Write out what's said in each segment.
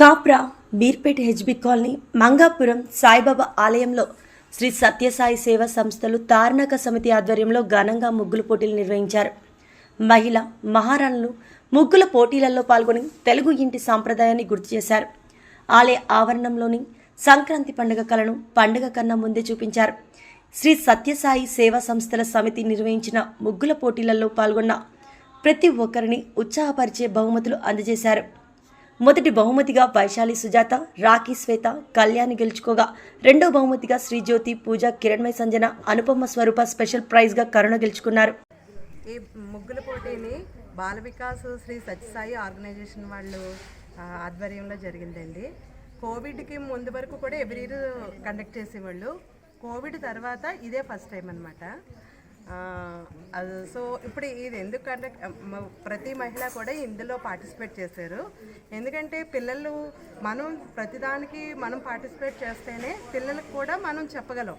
Kapra Beerpet HB colony Mangapuram Saibaba ఆలయంలో శ్రీ సత్యసాయి సేవా సంస్థలు తారణక సమితి ఆధ్వర్యంలో ఘనంగా ముగ్గులు పోటీలు నిర్వహించారు. మహిళ మహారాణులు ముగ్గుల పోటీలలో పాల్గొని తెలుగు ఇంటి సాంప్రదాయాన్ని గుర్తు చేశారు. ఆలయ ఆవరణంలోని సంక్రాంతి పండుగ కళను పండుగ కన్నా ముందే చూపించారు. శ్రీ సత్యసాయి సేవా సంస్థల సమితి నిర్వహించిన ముగ్గుల పోటీలలో పాల్గొన్న ప్రతి ఒక్కరిని ఉత్సాహపరిచే బహుమతులు అందజేశారు. మొదటి బహుమతిగా వైశాలి సుజాత రాఖీ శ్వేత కళ్యాణి గెలుచుకోగా. రెండో బహుమతిగా శ్రీజ్యోతి పూజ కిరణ్మయ సంజన అనుపమ స్వరూప స్పెషల్ ప్రైజ్గా కరుణ గెలుచుకున్నారు. ఈ ముగ్గుల పోటీని బాల వికాస్ శ్రీ సత్యసాయి ఆర్గనైజేషన్ వాళ్ళు ఆధ్వర్యంలో జరిగిందండి. కోవిడ్కి ముందు వరకు కూడా ఎవ్రీ ఇయర్ కండక్ట్ చేసేవాళ్ళు. కోవిడ్ తర్వాత ఇదే ఫస్ట్ టైం అనమాట సో ఇప్పుడు ఇది ఎందుకంటే ప్రతి మహిళ కూడా ఇందులో పార్టిసిపేట్ చేశారు. ఎందుకంటే పిల్లలు మనం ప్రతిదానికి మనం పార్టిసిపేట్ చేస్తేనే పిల్లలకు కూడా మనం చెప్పగలం.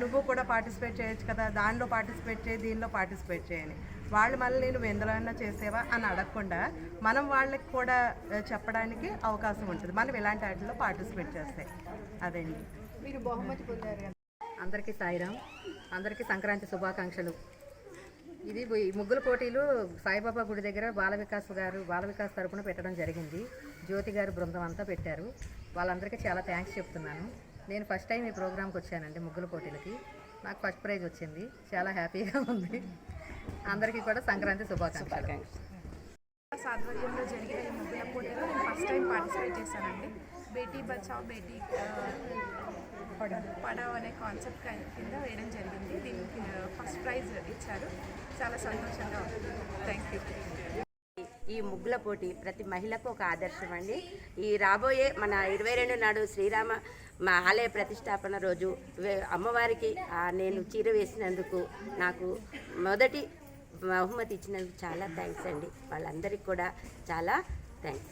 నువ్వు కూడా పార్టిసిపేట్ చేయొచ్చు కదా దానిలో పార్టిసిపేట్ చేయి దీనిలో పార్టిసిపేట్ చేయని వాళ్ళు మళ్ళీ నువ్వు ఎందులో అయినా చేసేవా అని అడగకుండా మనం వాళ్ళకి కూడా చెప్పడానికి అవకాశం ఉంటుంది. మనం ఇలాంటి వాటిలో పార్టిసిపేట్ చేస్తాయి అదండి. అందరికీ సాయిరాం. అందరికీ సంక్రాంతి శుభాకాంక్షలు. ఇది ఈ ముగ్గుల పోటీలు సాయిబాబా గుడి దగ్గర బాల వికాస్ గారు బాల వికాస్ తరపున పెట్టడం జరిగింది. జ్యోతి గారు బృందం అంతా పెట్టారు. వాళ్ళందరికీ చాలా థ్యాంక్స్ చెప్తున్నాను. నేను ఫస్ట్ టైం ఈ ప్రోగ్రామ్కి వచ్చానండి ముగ్గుల పోటీలకి. నాకు ఫస్ట్ ప్రైజ్ వచ్చింది. చాలా హ్యాపీగా ఉంది. అందరికీ కూడా సంక్రాంతి శుభాకాంక్షలు. ఆధ్వర్యంలో జరిగిన ఈ ముగ్గుల పోటీలో నేను ఫస్ట్ టైం పార్టిసిపేట్ చేశానండి. బేటీ బచావ్ బేటీ పడవ. అనే కాన్సెప్ట్ కింద వేయడం జరిగింది. దీనికి ఫస్ట్ ప్రైజ్ ఇచ్చారు. చాలా సంతోషంగా ఉంది. థ్యాంక్ యూ ఈ ముగ్గుల పోటీ ప్రతి మహిళకు ఒక ఆదర్శం అండి. ఈ రాబోయే మన ఇరవై రెండు నాడు శ్రీరామ మా ఆలయ ప్రతిష్టాపన రోజు అమ్మవారికి నేను చీర వేసినందుకు నాకు మొదటి బహుమతి ఇచ్చినందుకు చాలా థ్యాంక్స్ అండి. వాళ్ళందరికీ కూడా చాలా థ్యాంక్స్